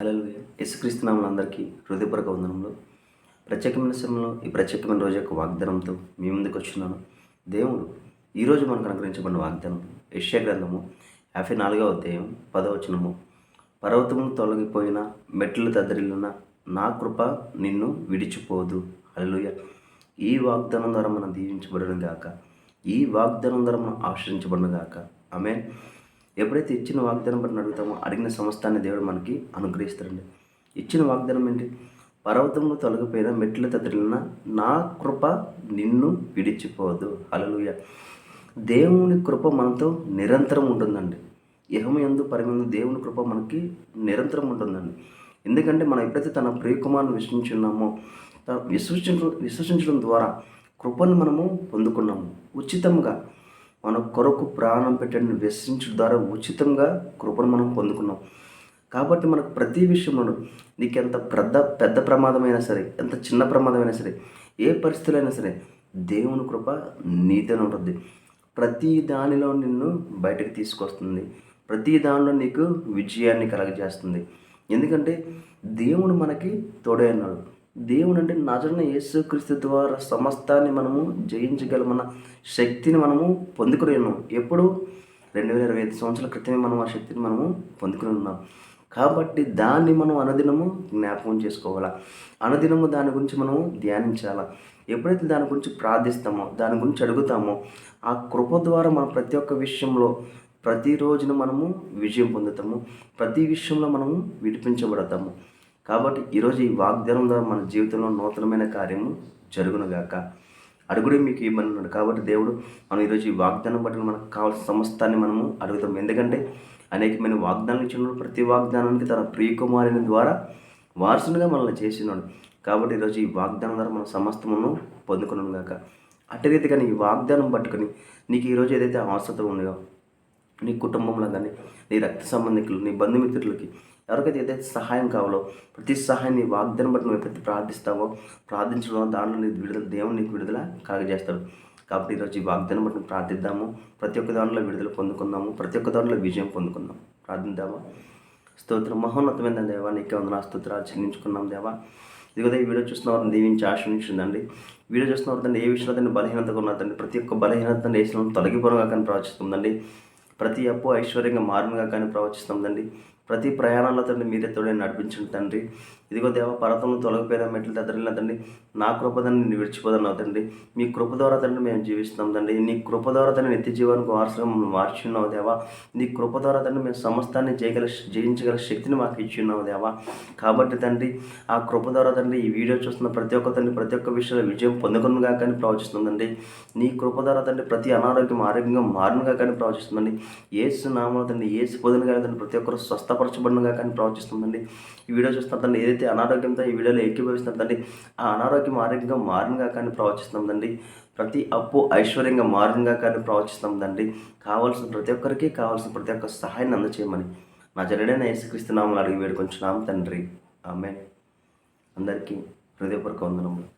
Hello యశుక్రీస్తునామలు అందరికీ హృదయపూర్వక వందనములు. ప్రత్యేకమైన సమయంలో ఈ ప్రత్యేకమైన రోజు యొక్క వాగ్దానంతో మీ ముందుకు వచ్చినాను దేవుడు ఈరోజు మనకు అనుగ్రహించబడిన వాగ్దానం యశ్యా గ్రంథము యాభై నాలుగవ అధ్యాయం పదవచనము పర్వతము తొలగిపోయిన మెట్లు తద్దరిల్లున నా కృప నిన్ను విడిచిపోదు. హల్లెలూయా. ఈ వాగ్దానం ద్వారా మనం దీవించబడను గాక. ఈ వాగ్దానం ద్వారా మనం ఆశ్రయించబడను గాక. ఆమె ఎప్పుడైతే ఇచ్చిన వాగ్దానం బట్టి అడుగుతామో అడిగిన సమస్తాన్ని దేవుడు మనకి అనుగ్రహిస్తారండి ఇచ్చిన వాగ్దానం ఏంటి? పర్వతంలో తొలగిపోయిన మెట్ల తదిలిన నా కృప నిన్ను విడిచిపోదు. అలలుయ దేవుని కృప మనతో నిరంతరం ఉంటుందండి. ఇహము ఎందు పరిమిన దేవుని కృప మనకి నిరంతరం ఉంటుందండి. ఎందుకంటే మనం ఎప్పుడైతే తన ప్రియకుమారుని విశ్వసించున్నామో త- విశ్వసించ విశ్వసించడం ద్వారా కృపను మనము పొందుకున్నాము. ఉచితంగా మన కొరకు ప్రాణం పెట్టని వ్యసించడం ద్వారా ఉచితంగా కృపను మనం పొందుకున్నాం. కాబట్టి మనకు ప్రతి విషయంలో నీకు ఎంత పెద్ద పెద్ద ప్రమాదమైనా సరే ఎంత చిన్న ప్రమాదమైనా సరే ఏ పరిస్థితులైనా సరే దేవుని కృప నీతోనే ఉంటుంది. ప్రతి దానిలో నిన్ను బయటకు తీసుకొస్తుంది. ప్రతి దానిలో నీకు విజయాన్ని కలగజేస్తుంది. ఎందుకంటే దేవుడు మనకి తోడే అన్నాడు దేవుని అంటే నజరన యేసుక్రీస్తు ద్వారా సమస్తాన్ని మనము జయించగలమన్న శక్తిని మనము పొందుకుని ఉన్నాం. ఎప్పుడు? రెండు వేల ఇరవై ఐదు సంవత్సరాల క్రితమే మనం ఆ శక్తిని మనము పొందుకుని ఉన్నాం. కాబట్టి దాన్ని మనం అనుదినము జ్ఞాపకం చేసుకోవాలా? అనుదినము దాని గురించి మనము ధ్యానించాలా? ఎప్పుడైతే దాని గురించి ప్రార్థిస్తామో దాని గురించి అడుగుతామో ఆ కృప ద్వారా మనం ప్రతి ఒక్క విషయంలో ప్రతిరోజున మనము విజయం పొందుతాము. ప్రతి విషయంలో మనము విడిపించబడతాము. కాబట్టి ఈరోజు ఈ వాగ్దానం ద్వారా మన జీవితంలో నూతనమైన కార్యము జరుగునుగాక అడుగుడే మీకు ఇవ్వనున్నాడు కాబట్టి దేవుడు మనం ఈరోజు ఈ వాగ్దానం బట్టి మనకు కావాల్సిన సమస్తాన్ని మనము అడుగుతాం. ఎందుకంటే అనేకమైన వాగ్దానాలు ఇచ్చినప్పుడు ప్రతి వాగ్దానానికి తన ప్రియకుమారుని ద్వారా వారసునిగా మనల్ని చేసినాడు. కాబట్టి ఈరోజు ఈ వాగ్దానం ద్వారా మన సమస్తమును పొందుకున్నాం గాక. అట్టి రీతిగా నీ వాగ్దానం పట్టుకొని నీకు ఈరోజు ఏదైతే అవసరం ఉన్నాయో నీ కుటుంబంలో కానీ నీ రక్త సంబంధికులు నీ బంధుమిత్రులకి ఎవరికైతే ఏదైతే సహాయం కావాలో ప్రతి సహాయం నీ వాగ్దానం బట్టి నువ్వు ఎప్పుడైతే ప్రార్థిస్తావో ప్రార్థించడం దాంట్లో నీకు విడుదల దేవుడు నీకు విడుదల కలగజేస్తాడు. కాబట్టి ఈరోజు ఈ వాగ్దానం బట్టి నువ్వు ప్రార్థిద్దాము. ప్రతి ఒక్క దాంట్లో విడుదల పొందుకుందాము. ప్రతి ఒక్క దాంట్లో విజయం పొందుకుందాం ప్రార్థిద్దామా? స్తోత్రం. మహోన్నతమైన దేవా నీకే వందన స్తోత్రాలు చెల్లించుకున్నాం దేవా. ఇదిగోదే ఈ వీడియో చూస్తున్న వారిని దీవించి ఆశ్రయించిందండి వీడియో చూస్తున్న వారిని ఏ విషయంలో తండ్రి బలహీనతగా ఉన్నదండి ప్రతి ఒక్క బలహీనత వేసిన తొలగిపోనుగా కానీ ప్రవచిస్తుందండి. ప్రతి అప్పు ఐశ్వర్యంగా మారునుగా కానీ ప్రవచిస్తుందండి. ప్రతి ప్రయాణంలో తండ్రి మీరే తోడే నడిపించండి తండ్రి. ఇదిగో దేవ పర్వతం తొలగిపోయిన మెట్లు తద్దరిల్లా తండ్రి నా కృపదని నేను విడిచిపోదన్నా తండ్రి. మీ కృప ద్వారా తండ్రి మేము జీవిస్తున్నాం తండ్రి. నీ కృప ద్వారా తండ్రి నిత్య జీవానికి వారసుగా మమ్మల్ని మార్చున్నావు దేవా. నీ కృప ద్వారా తండ్రి మేము సమస్తాన్ని చేయగల జయించగల శక్తిని మాకు ఇచ్చున్నావు దేవా. కాబట్టి తండ్రి ఆ కృప ద్వారా తండ్రి ఈ వీడియో చూస్తున్న ప్రతి ఒక్క తండ్రి ప్రతి ఒక్క విషయంలో విజయం పొందుకునుగా కానీ ప్రవచిస్తుందండి నీ కృప ద్వారా తండ్రి ప్రతి అనారోగ్యం ఆరోగ్యంగా మారునుగా కానీ ప్రవచిస్తుందండి ఏసు నామలో తండ్రి ఏసు పొందిన కానీ తండ్రి ప్రతి ఒక్కరు స్వస్థపరచబడినగా కానీ ప్రవచిస్తుందండి ఈ వీడియో చూస్తున్న తండ్రి ఏదైతే అనారోగ్యంతో ఈ వీడియోలో ఏకీభవిస్తున్నారు తండ్రి ఆ అనారోగ్యం ఆరోగ్యంగా మారునుగా కానీ ప్రవచిస్తుందండి ప్రతి అప్పు ఐశ్వర్యంగా మారునుగా కానీ ప్రవచిస్తుందండి తండ్రి. కావాల్సిన ప్రతి ఒక్కరికి కావాల్సిన ప్రతి ఒక్క సహాయాన్ని అందచేయమని నా జరడైన యేసుక్రీస్తు నామలు అడిగి వేడుకొంచున్నాం తండ్రి. ఆమె అందరికీ హృదయపూర్వక వందనములు.